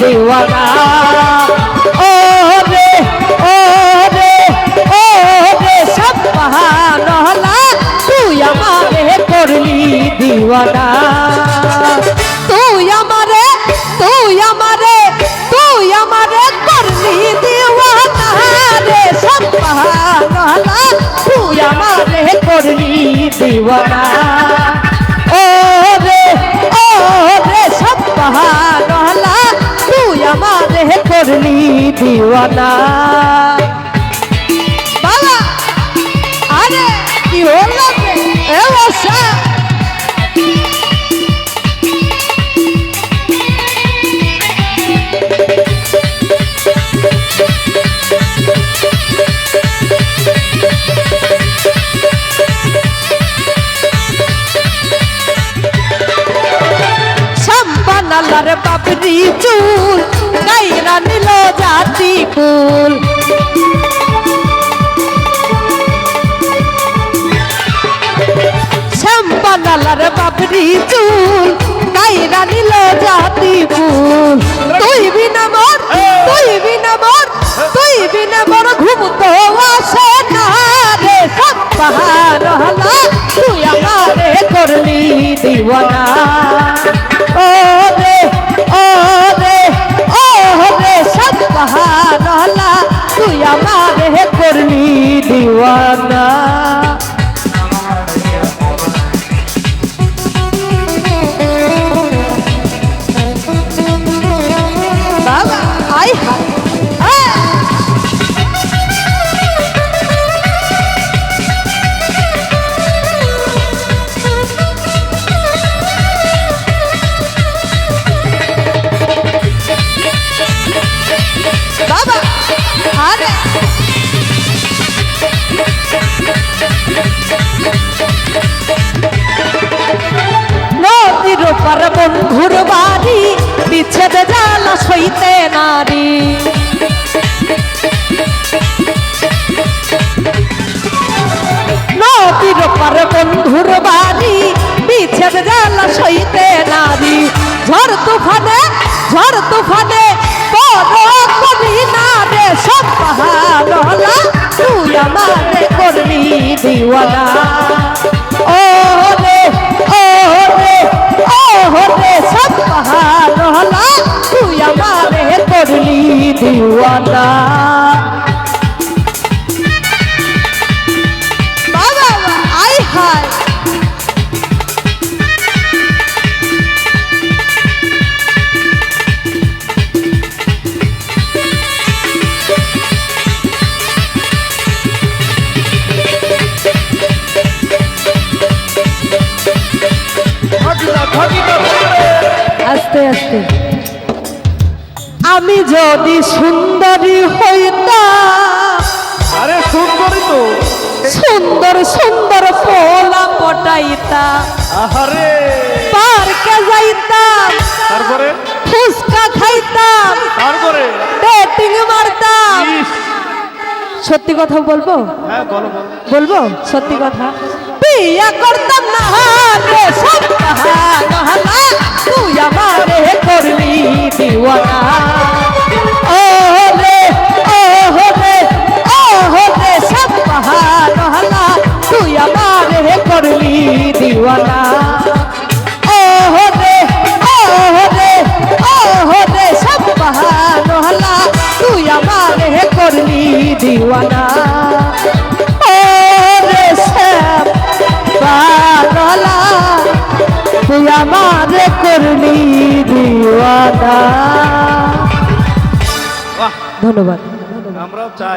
দিওয়ানা। ও রে ও রে ও রে সব বাহানলা তুই আমারে করলি দিওয়ানা। তুই আমারে তুই আমারে তুই আমারে করলি দিওয়ানা রে সব বাহানলা তুই আমারে করলি দিওয়ানা। দিওয়ানা বাবা আরে কি হলো? এ সম্পানালার বাবরি চুল গাইরা নিল জাতি কুল শ্যাম্পানালার বাবরি চুল কাইরা নিল জাতি ফুল। তুই বিনা মর দিওয়ানা বাবা আই হাই পার বন্ধুর বাড়ি, বিচ্ছেদ জালা সইতে নারী। নদীর পার বন্ধুর বাড়ি, বিচ্ছেদ জালা সইতে নারী। ঝড় তুফানে ঝড় তুফানে কবি না রে, সব পাহাড় তুই আমারে করবি দিওয়ানা। আস্তে আমি যদি সুন্দরী হইতাম আরে সুন্দরী তো। সুন্দর সুন্দর পোলা পটাইতাম। আহারে। পার্কে যাইতাম। তারপরে? ফুচকা খাইতাম। তারপরে? ডেটিং মারতাম। সত্যি কথা বলব? হ্যাঁ বলো বলো। বলব? সত্যি কথা? বিয়া করতাম না রে সব তুই আমারে করলি দিওয়ানা ও রে ও রে ও রে সব কাহানা তুই আমারে করলি দিওয়ানা ও রে ও রে ও রে সব কাহানা তুই আমারে করলি দিওয়ানা আমারে করলি দিওয়ানা বাহ ধন্যবাদ আমরাও চাই